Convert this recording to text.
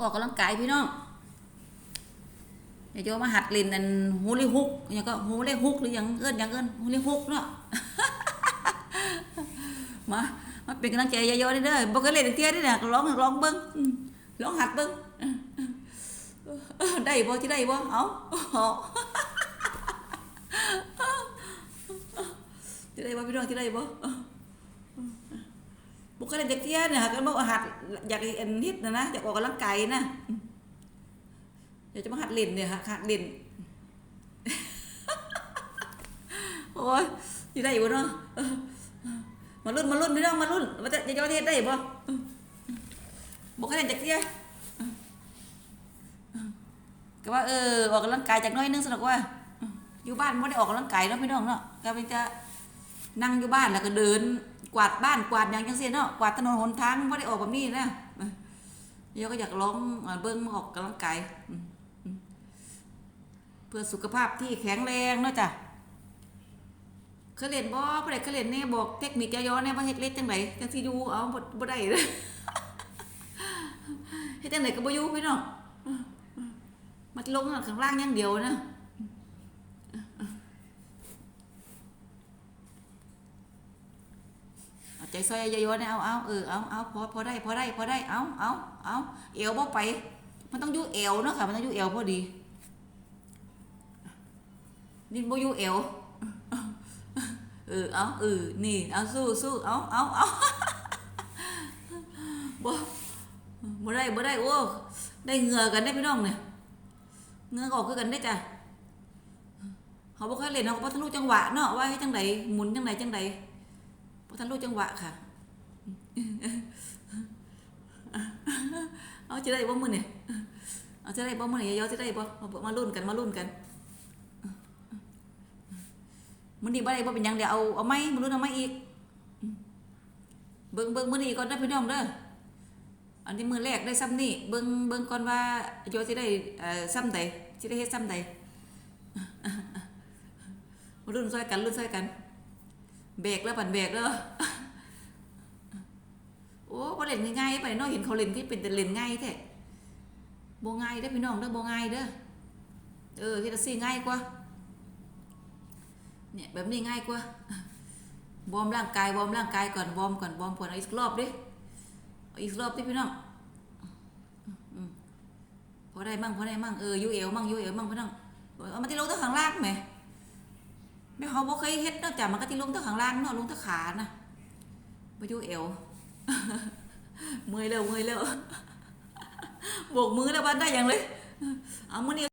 ออกกำลังกายพี่น้องเดี๋ยวโยมาหัดเล่นอันฮูลิฮุกอย่างก็ฮูลิฮุกหรือยังเอิ้นยังเอิ้นฮูลิฮุกเนาะมามาเป็นกำลังใจเยอะๆนี่เด้อบ่เคยเล่นจักเที่ยเด้เนี่ยร้องร้องเบิ่งร้องหัดเบิ่งได้บ่สิได้บ่เอ้าเอาสิได้บ่พี่น้องสิได้บ่ บ่เคยเล่นจักเที่ยเนี่ยหากบ่หัดอยากอันนิดนะนะอยากออกกำลังกายนะเดี๋ยวจะมาหัดเล่นเนี่ยหัดเล่นโอ้ยสิได้บ่เนาะมารุ่นมารุ่นพี่น้องมารุ่นว่าจะจะยอดเทศได้บ่บอกให้เล่นจากเที่ยก็ว่าเออออกกำลังกายจากน้อยนึงสนุกว่า อยู่บ้านไม่ได้ออกกำลังกายเนาะพี่น้องเนาะก็เป็นจะนั่งอยู่บ้านแล้วก็เดิน กวาดบ้านกวาดอย่างจังซี่เนาะกวาดถนนหนทางไม่ได้ออกแบบนี้นะเดี๋ยวก็อยากลองเบิ้งออกกำลังกายเพื่อสุขภาพที่แข็งแรงเนาะจ้ะเคยเล่นบ่บ่ได้เคยเล่นแน่บอกเทคนิคย่อๆแน่ว่าเฮ็ดเล็ดจังไดจังสิอยู่เอาบ่บ่ได้เลยเฮ็ดจังไดก็บ่อยู่พี่น้องมันลงข้างล่างอย่างเดียวนะเอาใจ ซอยย่อๆนะเอาเอาเออเอาเอาพอพอได้พอได้พอได้เอาเอาเอาเอวบ่ไป มันต้องยู่เอวเนาะค่ะ มันต้องยู่เอวพอดีนี่บ่ยู่เอวเออเอาเออนี่เอาสู้สู้เอาเอาเอาบ่บ่ได้บ่ได้โอ้ได้เหงื่อกันได้พี่น้องเนี่ยเงื่อออกคือกันได้จ้ะเขาบ่เคยเล่นเขาบ่ทันรู้จังหวะเนาะว่าเฮ็ดจังไดหมุนจังไดจังได บ่ทันรู้จังหวะค่ะ เอาจะได้บ่มือเนี่ยเอาจะได้บ่มือเนี่ยยอจะได้บ่เอามาลุ้นกันมาลุ้นกันมันนี่บ่ได้บ่เป็นยังเดี๋ยวเอาเอาไม้มันรู้เอาไม้อีก เบิ่งเบิ่งมือนี้ก่อนเด้พี่น้องเด้อ อันนี้มือแรกได้ซ้ำนี่เบิ่งเบิ่งก่อนว่าโยสิได้ซ้ำใดสิได้เฮ็ดซ้ำใดมารุ่นซอยกันรุ่นซอยกัน เบรกแล้วปั่นเบรกเด้อโอ้บ่เล่นง่ายๆไปเนาะเห็นเขาเล่นที่เป็นแต่เล่นง่ายแท้บ่ง่ายเด้อพี่น้องเด้อบ่ง่ายเด้อเออเฮ็ดซี่ง่ายกว่าเนี่ยแบบนี้ง่ายกว่าวอร์มร่างกายวอร์มร่างกายก่อนวอร์มก่อนวอร์มก่อนอีกรอบดิอีกรอบดิพี่น้องพอได้มั่งพอได้มั่งเออยูเอวมั่งยูเอวมั่งพี่น้องเอามาที่ลงตั้งข้างล่างไหม ไม่เขาบอกเคยเฮ็ดนอกจากมันก็ที่ลงตั้งข้างล่างเนาะลงตั้งขานะมายูเอวเมื่อยแล้วเมื่อยแล้วโบกมือแล้วบ้านได้อย่างเลยเอามือนี้